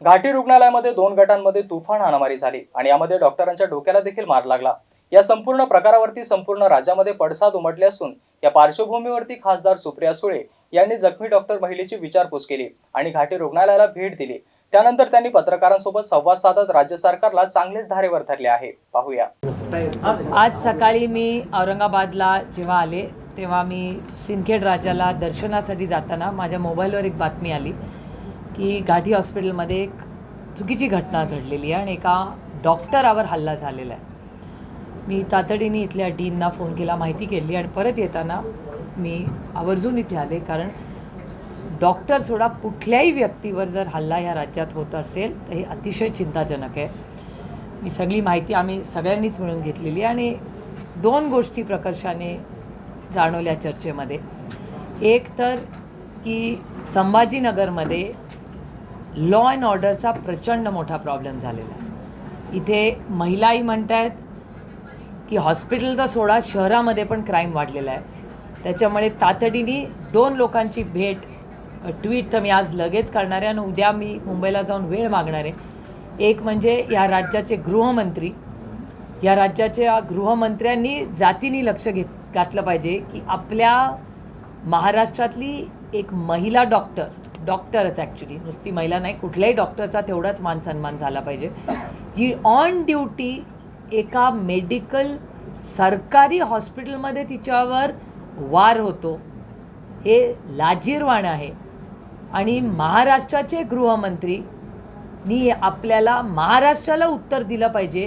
घाटी रुग्णालयामध्ये दोन गटांमध्ये तुफान हाणामारी झाली आणि यामध्ये डॉक्टरांच्या डोक्याला देखील मार लागला. या संपूर्ण प्रकारावरती संपूर्ण राज्यामध्ये पडसाद उमटले असून या पार्श्वभूमीवरती खासदार सुप्रिया सुळे यांनी जखमी डॉक्टर महिलेची विचारपूस केली आणि घाटी रुग्णालयाला भेट दिली. त्यानंतर त्यांनी पत्रकारांसोबत संवाद साधत राज्य सरकारला चांगलेच धारेवर धरले आहे. पाहूया. आज सकाळी मी औरंगाबादला जेव्हा आले तेव्हा मी सिंदखेड राजाला दर्शनासाठी जाताना माझ्या मोबाईलवर एक बातमी आली. की गाठी हॉस्पिटलमध्ये एक चुकीची घटना घडलेली आहे आणि एका डॉक्टरावर हल्ला झालेला आहे. मी तातडीने इथल्या डीनना फोन केला माहिती केली आणि परत येताना मी आवर्जून इथे आले कारण डॉक्टर सोडा कुठल्याही व्यक्तीवर जर हल्ला ह्या राज्यात होत असेल तर हे अतिशय चिंताजनक आहे. मी सगळी माहिती आम्ही सगळ्यांनीच मिळून घेतलेली आहे आणि दोन गोष्टी प्रकर्षाने जाणवल्या चर्चेमध्ये. एक तर की संभाजीनगरमध्ये लॉ अँड ऑर्डरचा प्रचंड मोठा प्रॉब्लेम झालेला आहे. इथे महिलाही म्हणत आहेत की हॉस्पिटल तर सोडा शहरामध्ये पण क्राईम वाढलेला आहे. त्याच्यामुळे तातडीने दोन लोकांची भेट ट्विट तर मी आज लगेच करणार आहे आणि उद्या मी मुंबईला जाऊन वेळ मागणार आहे. एक म्हणजे या राज्याचे गृहमंत्री या राज्याच्या गृहमंत्र्यांनी जातीने लक्ष घेत घातलं पाहिजे की आपल्या महाराष्ट्रातली एक महिला डॉक्टर डॉक्टरच ॲक्च्युली नुसती महिला नाही कुठल्याही डॉक्टरचा तेवढाच मान सन्मान झाला पाहिजे. जी ऑन ड्युटी एका मेडिकल सरकारी हॉस्पिटलमध्ये तिच्यावर वार होतो हे लाजीरवाण आहे. आणि महाराष्ट्राचे गृहमंत्री नी आपल्याला महाराष्ट्राला उत्तर दिलं पाहिजे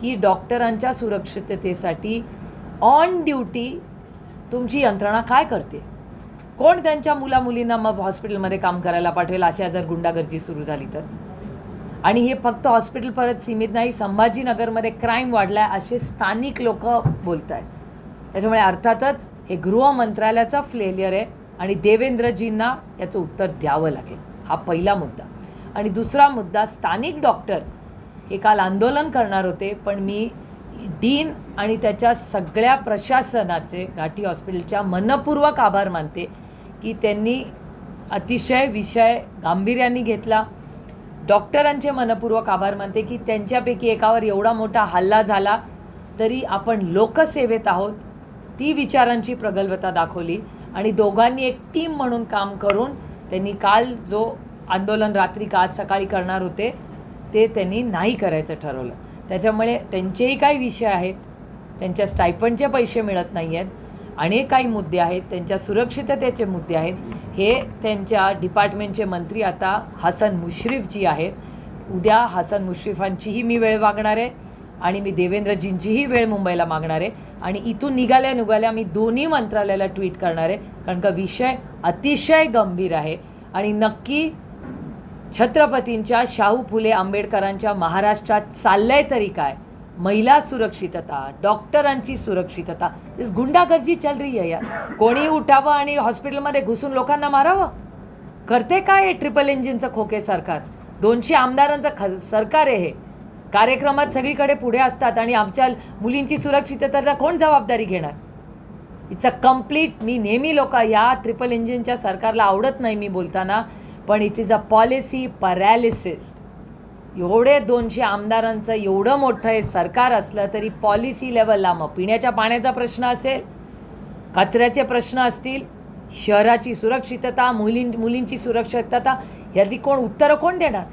की डॉक्टरांच्या सुरक्षिततेसाठी ऑन ड्युटी तुमची यंत्रणा काय करते? कोण त्यांच्या मुलामुलींना मग हॉस्पिटलमध्ये काम करायला पाठवेल अशा जर गुंडागर्दी सुरू झाली तर? आणि हे फक्त हॉस्पिटल परत सीमित नाही संभाजीनगरमध्ये क्राईम वाढला आहे असे स्थानिक लोक बोलत आहेत त्याच्यामुळे अर्थातच हे गृह मंत्रालयाचा फ्लेलियर आहे आणि देवेंद्रजींना याचं उत्तर द्यावं लागेल. हा पहिला मुद्दा. आणि दुसरा मुद्दा स्थानिक डॉक्टर हे काल आंदोलन करणार होते पण मी डीन आणि त्याच्या सगळ्या प्रशासनाचे घाटी हॉस्पिटलच्या मनपूर्वक आभार मानते. की त्यांनी अतिशय विषय गांभीर्याने घेतला. डॉक्टरांचे मनपूर्वक आभार मानते की त्यांच्यापैकी एकावर एवढा मोठा हल्ला झाला तरी आपण लोकसेवेत आहोत ती विचारांची प्रगल्भता दाखवली आणि दोघांनी एक टीम म्हणून काम करून त्यांनी काल जो आंदोलन रात्री का आज सकाळी करणार होते ते त्यांनी नाही करायचं ठरवलं. त्याच्यामुळे त्यांचेही काही विषय आहेत त्यांच्या स्टायपंडचे पैसे मिळत नाही आहेत अनेक काही मुद्दे आहेत त्यांच्या सुरक्षिततेचे मुद्दे आहेत. हे त्यांच्या डिपार्टमेंटचे मंत्री आता हसन मुश्रीफ जी आहेत. उद्या हसन मुश्रीफांचीही मी वेळ मागणार आहे आणि मी देवेंद्रजींचीही वेळ मुंबईला मागणार आहे. आणि इथून निघाल्या निघाल्या मी दोन्ही मंत्रालयाला ट्विट करणार आहे कारण का विषय अतिशय गंभीर आहे. आणि नक्की छत्रपतींच्या शाहू फुले आंबेडकरांच्या महाराष्ट्रात चाललंय तरी काय? महिला सुरक्षितता डॉक्टरांची सुरक्षितता. इस गुंडागर्जी चल रही आहे यार. कोणी उठावं आणि हॉस्पिटलमध्ये घुसून लोकांना मारावं? करते काय ट्रिपल इंजिनचं खोके सरकार? दोनशे आमदारांचं ख सरकार आहे हे. कार्यक्रमात सगळीकडे पुढे असतात आणि आमच्या मुलींची सुरक्षिततेचा कोण जबाबदारी घेणार? इट्स अ कंप्लीट मी नेहमी लोक या ट्रिपल इंजिनच्या सरकारला आवडत नाही मी बोलताना पण it is a policy paralysis एवढे दोनशे आमदारांचं एवढं मोठं हे सरकार असलं तरी पॉलिसी लेवलला मग पिण्याच्या पाण्याचा प्रश्न असेल कचऱ्याचे प्रश्न असतील शहराची सुरक्षितता मुलीं मुलींची सुरक्षितता याची कोण उत्तरं कोण देणार?